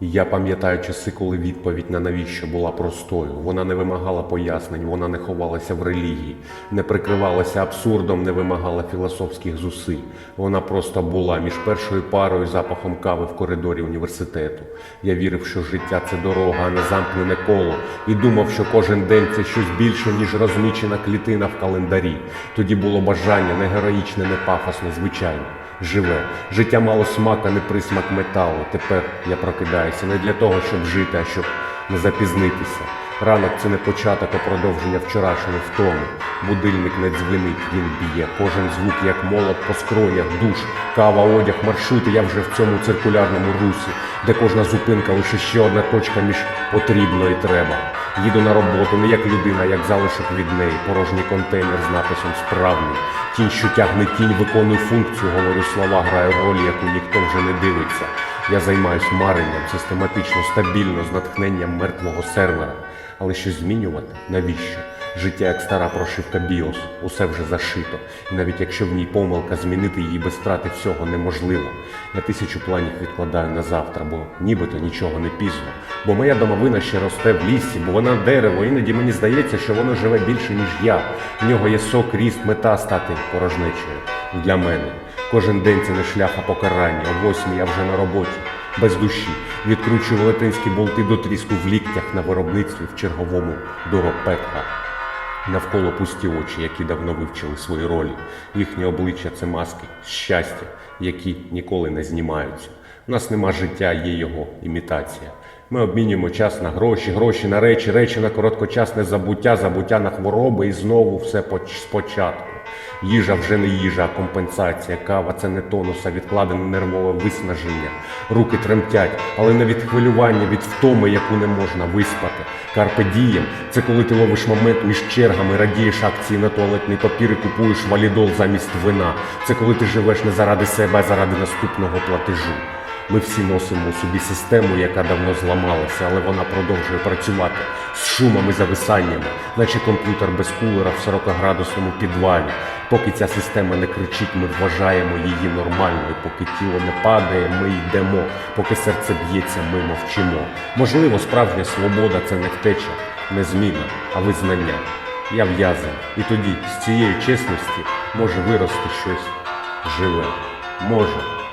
Я пам'ятаю часи, коли відповідь на навіщо була простою. Вона не вимагала пояснень, вона не ховалася в релігії, не прикривалася абсурдом, не вимагала філософських зусиль. Вона просто була між першою парою запахом кави в коридорі університету. Я вірив, що життя це дорога, а не замкнене коло, і думав, що кожен день це щось більше, ніж розмічена клітина в календарі. Тоді було бажання не героїчне, не пафосне, звичайне живе. Життя мало смак, а не присмак металу. Тепер я прокидаюся не для того, щоб жити, а щоб не запізнитися. Ранок це не початок, а продовження вчорашньої втоми. Будильник не дзвенить, він б'є. Кожен звук, як молот по скронях, душ, кава, одяг, маршрути. Я вже в цьому циркулярному русі, де кожна зупинка лише ще одна точка між потрібно і треба. Їду на роботу не як людина, як залишок від неї. Порожній контейнер з написом справний. Тінь, що тягне тінь, виконує функцію, говорю слова, граю роль, яку ніхто вже не дивиться. Я займаюсь маренням систематично, стабільно, з натхненням мертвого сервера. Але що змінювати? Навіщо? Життя як стара прошивка BIOS, усе вже зашито. І навіть якщо в ній помилка, змінити її без втрати всього неможливо. Я тисячу планів відкладаю на завтра, бо нібито нічого не пізно. Бо моя домовина ще росте в лісі, бо вона дерево, іноді мені здається, що воно живе більше, ніж я. В нього є сок, ріст, мета стати порожнечею. Для мене кожен день це не шлях, а покарання. О восьмій я вже на роботі. Без душі відкручую велетенські болти до тріску в ліктях на виробництві в черговому доропетка. Навколо пусті очі, які давно вивчили свої ролі. Їхні обличчя це маски щастя, які ніколи не знімаються. У нас нема життя, є його імітація. Ми обмінюємо час на гроші, гроші на речі, речі на короткочасне забуття, забуття на хвороби і знову все поч- спочатку. Їжа вже не їжа, а компенсація. Кава це не тонус, а відкладене нервове виснаження. Руки тремтять, але не від хвилювання, від втоми, яку не можна виспати. Карпе дієм це коли ти ловиш момент між чергами, радієш акції на туалетний папір і купуєш валідол замість вина. Це коли ти живеш не заради себе, а заради наступного платежу. Ми всі носимо у собі систему, яка давно зламалася, але вона продовжує працювати з шумами зависаннями, наче комп'ютер без кулера в 40-градусному підвалі. Поки ця система не кричить, ми вважаємо її нормальною. Поки тіло не падає, ми йдемо. Поки серце б'ється, ми мовчимо. Можливо, справжня свобода це не втеча, не зміна, а визнання. Я в'язаний. І тоді з цієї чесності може вирости щось живе. Може.